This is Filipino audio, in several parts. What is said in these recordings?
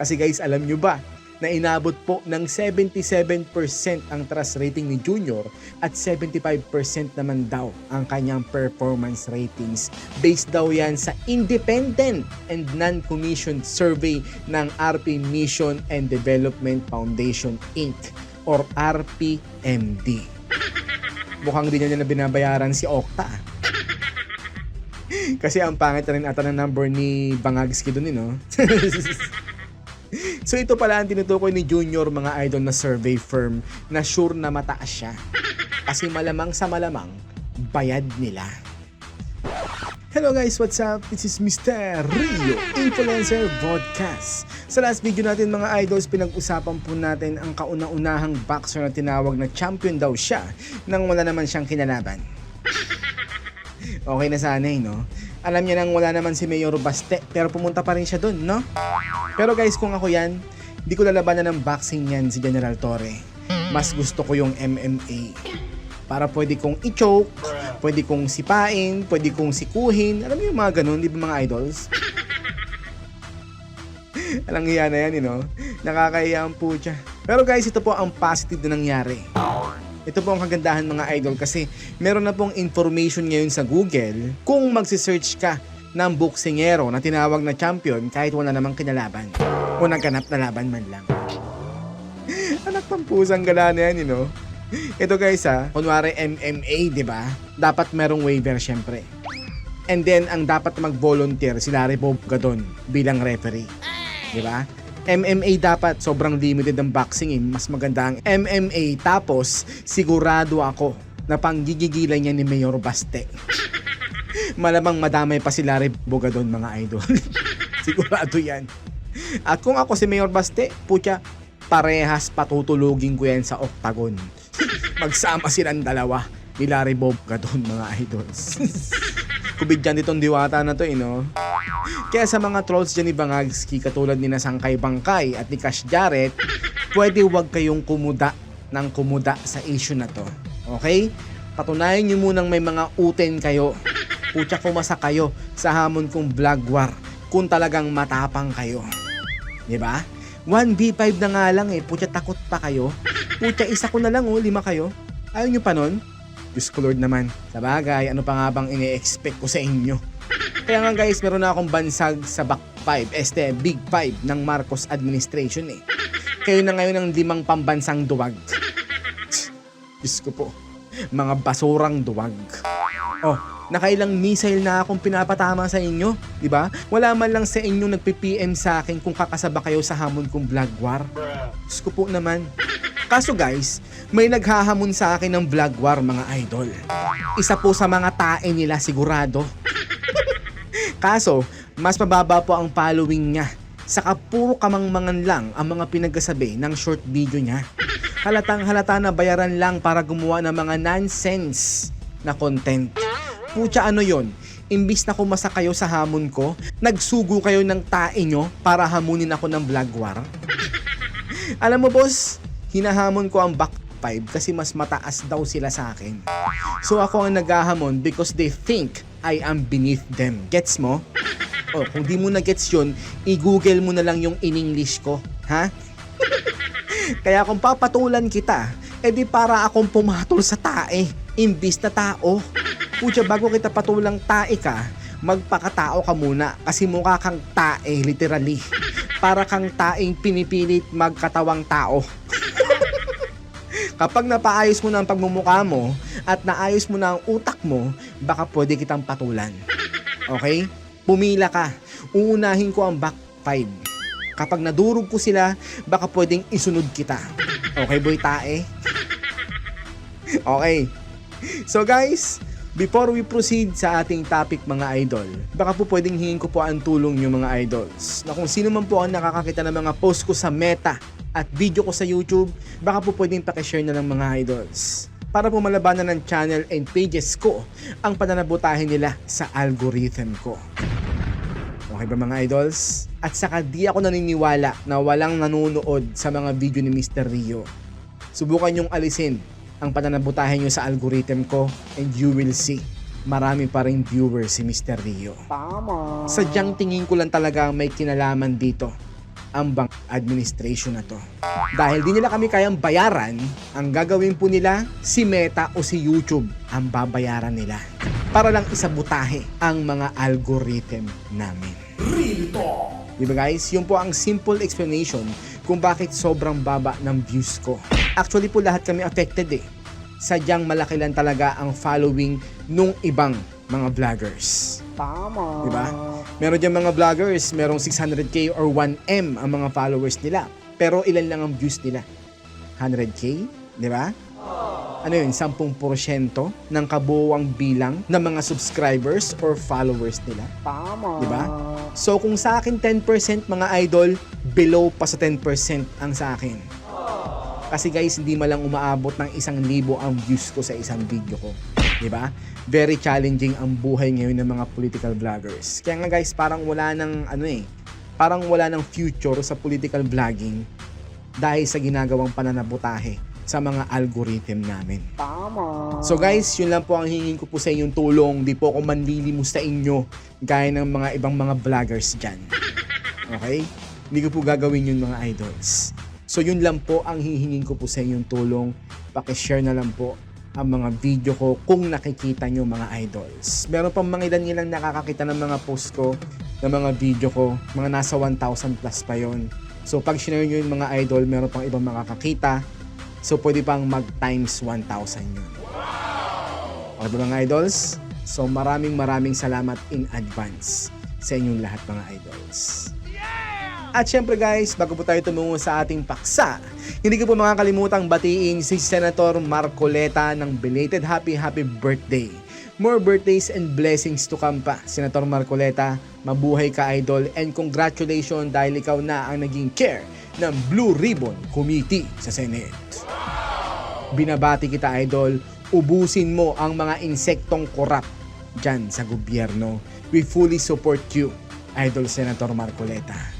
Kasi guys, alam nyo ba na inabot po ng 77% ang trust rating ni Junior at 75% naman daw ang kanyang performance ratings. Based daw yan sa independent and non-commissioned survey ng RP Mission and Development Foundation Inc. or RPMD. Mukhang di niya na binabayaran si Okta. Kasi ang pangit na rin ata ng number ni Bangagski dun, eh, no? so ito pala ang tinutukoy ni Junior mga idol na survey firm na sure na mataas siya. Kasi malamang sa malamang, bayad nila. Hello guys, what's up? This is Mr. Rio, Influencer Podcast. Sa last video natin mga idols, pinag-usapan po natin ang kauna-unahang boxer na tinawag na champion daw siya nang wala naman siyang kinalaban. Okay na sana eh, no? Alam niya nang wala naman si Mayor Baste, pero pumunta pa rin siya dun, no? Pero guys, kung ako yan, di ko lalabanan ng boxing yan si General Torre. Mas gusto ko yung MMA. Para pwede kong i-choke, pwede kong sipain, pwede kong sikuhin. Alam mo yung mga ganun, di ba mga idols? Alang hiya na yan, you know? Nakakahiya ang putya. Pero guys, ito po ang positive na nangyari. Ito po ang kagandahan mga idol kasi meron na pong information ngayon sa Google kung magsisearch ka ng boksingero na tinawag na champion kahit wala namang kinalaban o nagganap na laban man lang. Anak pang pusang gala na yan, you know? Ito guys ha, kunwari MMA, di ba? Dapat merong waiver syempre. And then, ang dapat mag-volunteer si Larry Bobga doon bilang referee. Di ba? MMA dapat sobrang limited ang boxing eh. Mas maganda ang MMA tapos sigurado ako na panggigigilan niya ni Mayor Baste. Malamang madamay pa si Larry Boga doon mga idol. sigurado yan. At kung ako si Mayor Baste, putya, parehas patutulugin ko yan sa octagon. Magsama silang dalawa ni Larry Bobga doon mga idols. Kubid dyan itong diwata na to eh, no? Kaya sa mga trolls dyan ni Bangagski katulad ni Nasangkay Bangkay at ni Cash Jarrett, pwede wag kayong kumuda ng kumuda sa issue na to. Okay? Patunayan nyo munang may mga uten kayo. Putya kumasa kayo sa hamon kong vlog war kung talagang matapang kayo. ba? 1v5 na nga lang eh. Putya takot pa kayo. Putya isa ko na lang oh, lima kayo. Ayaw nyo pa nun? Diyos ko Lord naman. Sa bagay, ano pa nga bang ini-expect ko sa inyo? Kaya nga guys, meron na akong bansag sa back 5, este big 5 ng Marcos administration eh. Kayo na ngayon ang limang pambansang duwag. Diyos ko po, mga basurang duwag. Oh, nakailang missile na akong pinapatama sa inyo, di ba? Wala man lang sa inyo nagpi-PM sa akin kung kakasaba kayo sa hamon kong vlog war. Diyos ko po naman. Kaso guys, may naghahamon sa akin ng vlog war mga idol. Isa po sa mga tae nila sigurado. Kaso, mas mababa po ang following niya. Saka puro kamangmangan lang ang mga pinagkasabi ng short video niya. Halatang halata na bayaran lang para gumawa ng mga nonsense na content. Pucha ano yon? Imbis na kumasa kayo sa hamon ko, nagsugo kayo ng tae nyo para hamunin ako ng vlog war. Alam mo boss, hinahamon ko ang back 5 kasi mas mataas daw sila sa akin. So ako ang naghahamon because they think I am beneath them. Gets mo? Oh, kung di mo na gets yun, i-google mo na lang yung in-English ko. Ha? Kaya kung papatulan kita, edi para akong pumatol sa tae, imbis na tao. Pucha, bago kita patulang tae ka, magpakatao ka muna kasi mukha kang tae, literally. Para kang taing pinipilit magkatawang tao. Kapag napaayos mo na ang pagmumukha mo at naayos mo na ang utak mo, baka pwede kitang patulan. Okay? Pumila ka. Uunahin ko ang back 5. Kapag nadurog ko sila, baka pwedeng isunod kita. Okay, boy tae? okay. So guys, before we proceed sa ating topic mga idol, baka po pwedeng hingin ko po ang tulong nyo mga idols. Na kung sino man po ang nakakakita ng mga post ko sa Meta at video ko sa YouTube, baka po pwedeng pakishare na ng mga idols. Para po malabanan ng channel and pages ko ang pananabutahin nila sa algorithm ko. Okay ba mga idols? At saka di ako naniniwala na walang nanonood sa mga video ni Mr. Rio. Subukan yung alisin ang pananabutahin nyo sa algorithm ko and you will see marami pa rin viewers si Mr. Rio. Tama. Sadyang tingin ko lang talaga may kinalaman dito ang bank administration na to. Dahil di nila kami kayang bayaran, ang gagawin po nila si Meta o si YouTube ang babayaran nila para lang isabutahe ang mga algorithm namin. Di ba guys? Yun po ang simple explanation kung bakit sobrang baba ng views ko. Actually po lahat kami affected eh. Sadyang malaki lang talaga ang following nung ibang mga vloggers. Tama. Di ba? Meron dyan mga vloggers, merong 600k or 1M ang mga followers nila. Pero ilan lang ang views nila? 100k? Di ba? Ano yun? 10% ng kabuuang bilang ng mga subscribers or followers nila. Tama. Di ba? So kung sa akin 10% mga idol, below pa sa 10% ang sa akin. Kasi guys, hindi malang umaabot ng isang libo ang views ko sa isang video ko. 'Di ba? Very challenging ang buhay ngayon ng mga political vloggers. Kaya nga guys, parang wala ng ano eh, parang wala ng future sa political vlogging dahil sa ginagawang pananabutahe sa mga algorithm namin. Tama. So guys, yun lang po ang hingin ko po sa inyong tulong. Di po ako manlilimos sa inyo gaya ng mga ibang mga vloggers dyan. Okay? Hindi ko po gagawin yun mga idols. So yun lang po ang hihingin ko po sa inyong tulong. Pakishare na lang po ang mga video ko kung nakikita nyo mga idols. Meron pang mga ilan nilang nakakakita ng mga post ko, ng mga video ko. Mga nasa 1,000 plus pa yon. So pag share nyo yung mga idol, meron pang ibang makakakita. So pwede pang mag times 1,000 yun. Okay ba mga idols? So maraming maraming salamat in advance sa inyong lahat mga idols. At syempre guys, bago po tayo tumungo sa ating paksa, hindi ko po makakalimutang batiin si Senator Marcoleta ng belated happy happy birthday. More birthdays and blessings to come pa, Senator Marcoleta. Mabuhay ka idol and congratulations dahil ikaw na ang naging chair ng Blue Ribbon Committee sa Senate. Binabati kita idol, ubusin mo ang mga insektong korap dyan sa gobyerno. We fully support you, Idol Senator Marcoleta.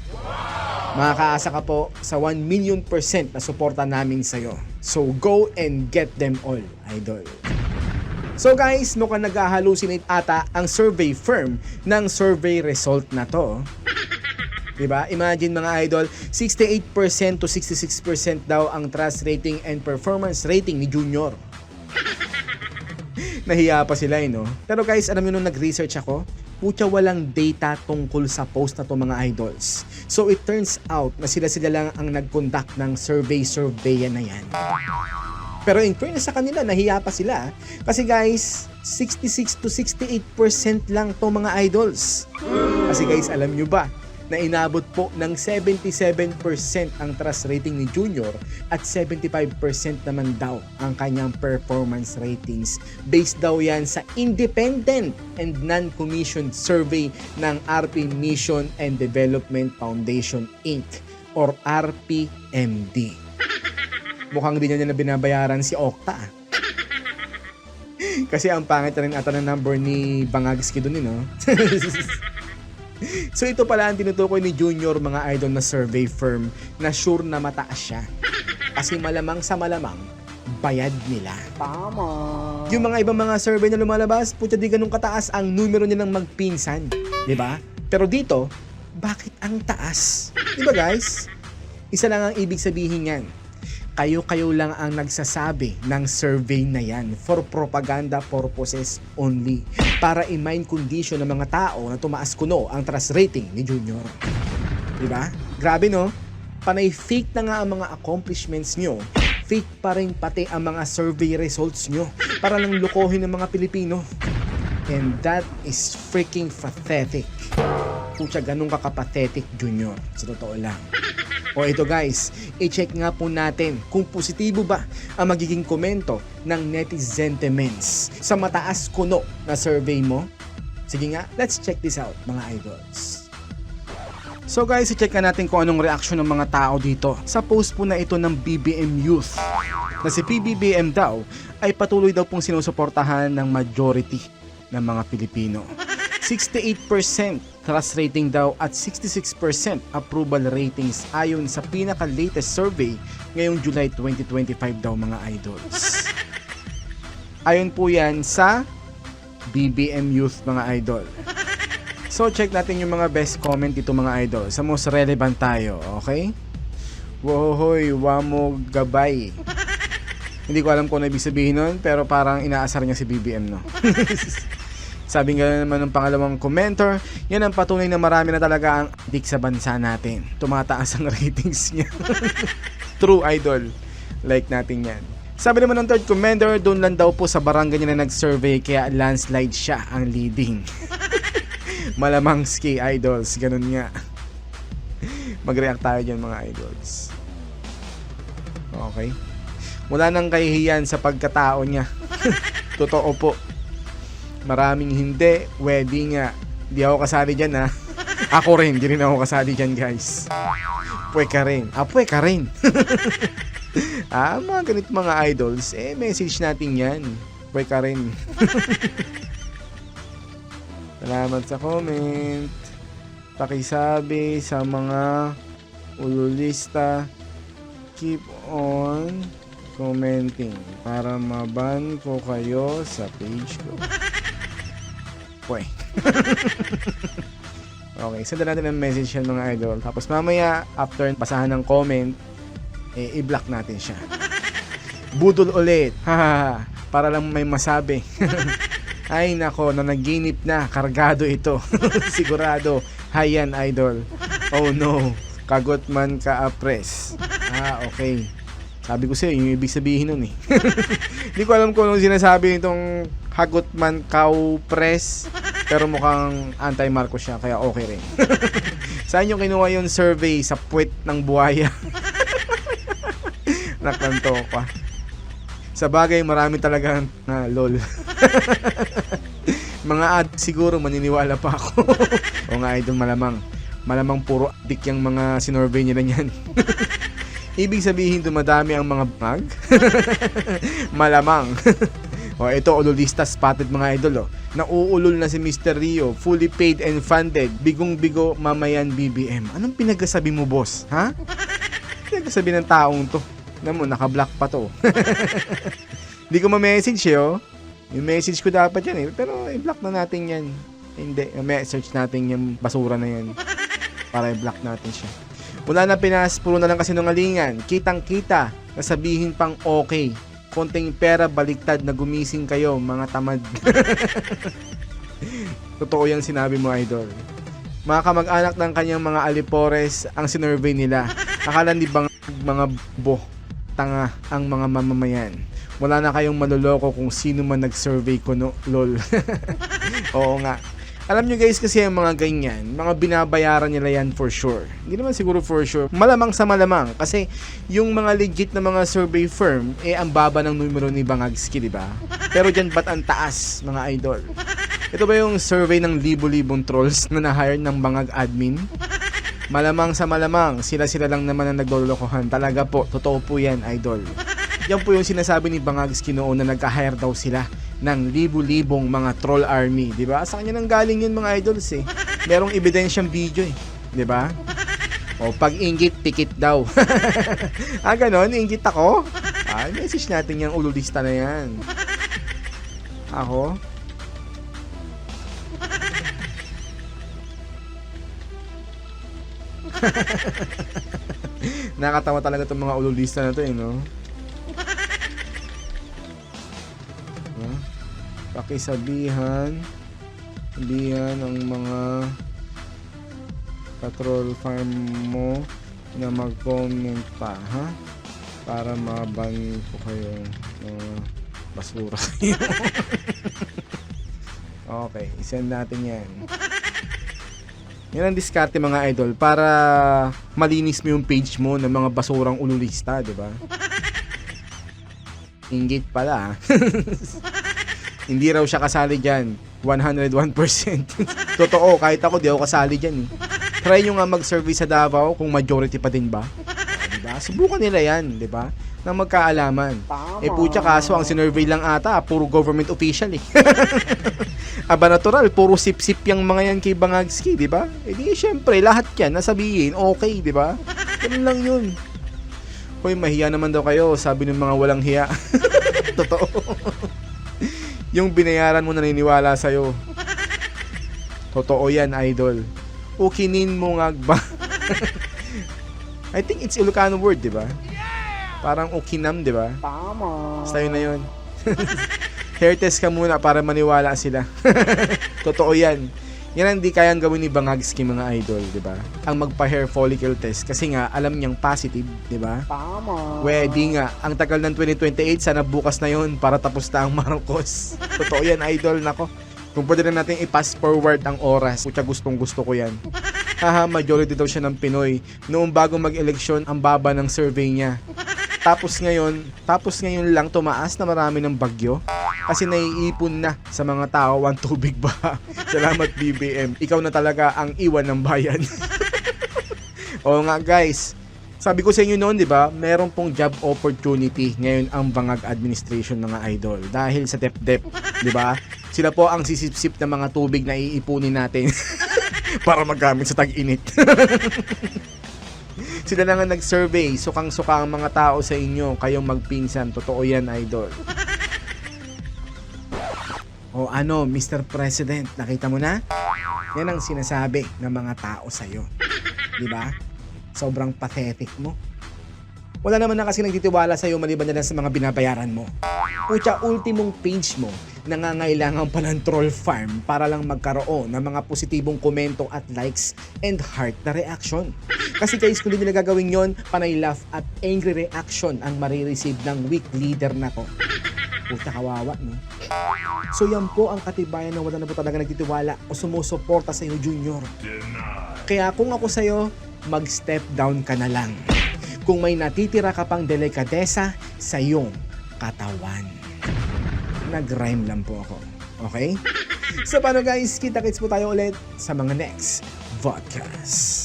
Makakaasa ka po sa 1 million percent na suporta namin sa'yo. So go and get them all, Idol. So guys, mukhang nag-hallucinate ata ang survey firm ng survey result na to. Diba? Imagine mga idol, 68% to 66% daw ang trust rating and performance rating ni Junior. Nahiya pa sila eh, no? Pero guys, alam nyo nung nag-research ako, putya walang data tungkol sa post na to mga idols. So it turns out na sila-sila lang ang nag-conduct ng survey-survey na yan. Pero in fairness sa kanila, nahiya pa sila. Kasi guys, 66 to 68% lang to mga idols. Kasi guys, alam nyo ba, na inabot po ng 77% ang trust rating ni Junior at 75% naman daw ang kanyang performance ratings. Based daw yan sa independent and non-commissioned survey ng RP Mission and Development Foundation Inc. or RPMD. Mukhang di niya na binabayaran si Okta. ah. Kasi ang pangit na rin ata ng number ni Bangagski doon, eh, no? So ito pala ang tinutukoy ni Junior mga idol na survey firm na sure na mataas siya. Kasi malamang sa malamang, bayad nila. Tama. Yung mga ibang mga survey na lumalabas, puta di ganun kataas ang numero nilang magpinsan. ba? Pero dito, bakit ang taas? 'Di ba guys? Isa lang ang ibig sabihin yan. Kayo-kayo lang ang nagsasabi ng survey na yan for propaganda purposes only para i-mind condition ng mga tao na tumaas kuno ang trust rating ni Junior. Di ba? Grabe no? Panay fake na nga ang mga accomplishments nyo. Fake pa rin pati ang mga survey results nyo para lang lokohin ng mga Pilipino. And that is freaking pathetic. Pucha, ganun ka kapathetic, Junior. Sa totoo lang. O ito guys, i-check nga po natin kung positibo ba ang magiging komento ng netizen sentiments sa mataas kuno na survey mo. Sige nga, let's check this out mga idols. So guys, i-check natin kung anong reaksyon ng mga tao dito sa post po na ito ng BBM Youth na si PBBM daw ay patuloy daw pong sinusuportahan ng majority ng mga Pilipino. 68% trust rating daw at 66% approval ratings ayon sa pinaka-latest survey ngayong July 2025 daw mga idols. Ayon po yan sa BBM Youth mga idol. So, check natin yung mga best comment dito mga idol. Sa most relevant tayo, okay? Wohoy, wamo gabay. Hindi ko alam kung ano ibig sabihin nun, pero parang inaasar niya si BBM, no? Sabi nga naman ng pangalawang commenter, yan ang patunay na marami na talaga ang dik sa bansa natin. Tumataas ang ratings niya. True idol. Like natin yan. Sabi naman ng third commenter, doon lang daw po sa barangay niya na nag-survey kaya landslide siya ang leading. Malamang ski idols, ganun nga. Mag-react tayo dyan mga idols. Okay. Wala nang kahihiyan sa pagkatao niya. Totoo po. Maraming hindi, wedding nga. Di ako kasali dyan ha. Ako rin, di rin ako kasali dyan guys. Pwe ka rin. Ah, pwe ka rin. ah, mga ganito mga idols, eh, message natin yan. Pwe ka rin. Salamat sa comment. Pakisabi sa mga ululista. Keep on commenting para maban ko kayo sa page ko. Pwe. okay, send natin ang message yan mga idol. Tapos mamaya, after basahan ng comment, eh, i-block natin siya. Budol ulit. Para lang may masabi. Ay nako, na naginip na, kargado ito. Sigurado. Hayan, idol. Oh no, kagot man ka apres. Ah, okay. Sabi ko sa'yo, yung ibig sabihin nun eh. Hindi ko alam kung anong sinasabi nitong hagot man cow press. Pero mukhang anti-Marcos siya, kaya okay rin. Saan yung kinuha yung survey? Sa puwet ng buhaya. Nakanto pa. Sa bagay, marami talagang na lol. Mga ad, siguro maniniwala pa ako. o nga, idol, malamang. Malamang puro adik yung mga sinorvey nila niyan. Ibig sabihin, dumadami ang mga bag? malamang. O, ito, ululista spotted mga idol, oh. Nauulol na si Mr. Rio, fully paid and funded, bigong-bigo, mamayan BBM. Anong pinagkasabi mo, boss? Ha? Pinagkasabi ng taong to. Alam mo, naka-block pa to. Hindi ko ma-message eh, oh. Yung message ko dapat yan eh. Pero i-block na natin yan. Hindi, message natin yung basura na yan. Para i-block natin siya. Wala na pinas, puro na lang kasi nungalingan. Kitang-kita, nasabihin pang okay. Konting pera, baliktad na gumising kayo, mga tamad. Totoo yung sinabi mo, idol. Mga kamag-anak ng kanyang mga alipores ang sinurvey nila. Akala ni bang mga bo, tanga ang mga mamamayan. Wala na kayong maloloko kung sino man nag-survey ko no, lol. Oo nga. Alam nyo guys kasi ang mga ganyan, mga binabayaran nila yan for sure. Hindi naman siguro for sure. Malamang sa malamang kasi yung mga legit na mga survey firm, eh ang baba ng numero ni Bangagski, di ba? Pero dyan ba't ang taas, mga idol? Ito ba yung survey ng libo-libong trolls na na-hire ng Bangag admin? Malamang sa malamang, sila-sila lang naman ang naglolokohan. Talaga po, totoo po yan, idol. Yan po yung sinasabi ni Bangagski noon na nagka-hire daw sila ng libu-libong mga troll army, 'di ba? Sa kanya nang galing yun mga idols eh. Merong ebidensyang video eh, 'di ba? O pag inggit, pikit daw. ah, ganon, inggit ako. Ah, message natin yung ululista na yan. Ako? Nakatawa talaga itong mga ululista na to eh, no? Pakisabihan sabihan ang mga patrol farm mo na mag-comment pa, ha? Para maban ko kayo ng basura okay, isend natin yan. Yan ang diskarte mga idol para malinis mo yung page mo ng mga basurang ululista, di ba? Inggit pala. Hindi raw siya kasali dyan. 101%. Totoo, kahit ako di ako kasali dyan. Eh. Try nyo nga mag-survey sa Davao kung majority pa din ba. Diba? Subukan nila yan, di ba? Nang magkaalaman. Tama. Eh putya kaso ang sinurvey lang ata, puro government official eh. Aba natural, puro sip-sip yung mga yan kay Bangagski, di ba? Eh di syempre, lahat yan, nasabihin, okay, di ba? Ganun lang yun. Hoy, mahiya naman daw kayo, sabi ng mga walang hiya. Totoo. Yung binayaran mo naniniwala sa'yo. Totoo yan, idol. Ukinin mo nga ba? I think it's Ilocano word, di ba? Parang ukinam, di ba? Tama. Basta yun na yun. Hair test ka muna para maniwala sila. Totoo yan. Yan ang di kayang gawin ni Bangagski mga idol, di ba? Ang magpa-hair follicle test kasi nga alam niyang positive, di ba? Tama. Pwede nga. Ang tagal ng 2028, sana bukas na yun para tapos na ang Marcos. Totoo yan, idol. Nako. Kung pwede na natin i-pass forward ang oras, kutya gustong gusto ko yan. Haha, majority daw siya ng Pinoy. Noong bago mag-eleksyon, ang baba ng survey niya. Tapos ngayon, tapos ngayon lang tumaas na marami ng bagyo. Kasi naiipon na sa mga tao ang tubig ba. Salamat BBM. Ikaw na talaga ang iwan ng bayan. Oo nga guys, sabi ko sa inyo noon, 'di ba? Meron pong job opportunity ngayon ang Bangag administration mga idol dahil sa DepDep, 'di ba? Sila po ang sisipsip ng mga tubig na iipunin natin para magamit sa tag-init. Sila na nga nag-survey, sukang-suka ang mga tao sa inyo, kayong magpinsan. Totoo yan, idol. O ano, Mr. President, nakita mo na? Yan ang sinasabi ng mga tao sa'yo. Di ba? Sobrang pathetic mo. Wala naman na kasi nagtitiwala sa'yo maliban na lang sa mga binabayaran mo. Pucha, ultimong page mo, nangangailangan pa ng troll farm para lang magkaroon ng mga positibong komento at likes and heart na reaction. Kasi guys, kung hindi nila gagawin yon, panay laugh at angry reaction ang marireceive ng weak leader na to. Pucha, kawawa, no? So yan po ang katibayan na wala na po talaga nagtitiwala o sumusuporta sa iyo, Junior. Kaya kung ako sa'yo, mag-step down ka na lang. Kung may natitira ka pang delikadesa sa iyong katawan. Nag-rhyme lang po ako. Okay? So paano guys, kita-kits po tayo ulit sa mga next vodcast.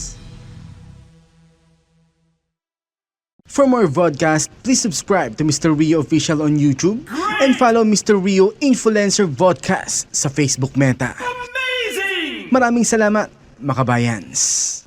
For more vodcast, please subscribe to Mr. Rio Official on YouTube and follow Mr. Rio Influencer Vodcast sa Facebook Meta. Maraming salamat, makabayans.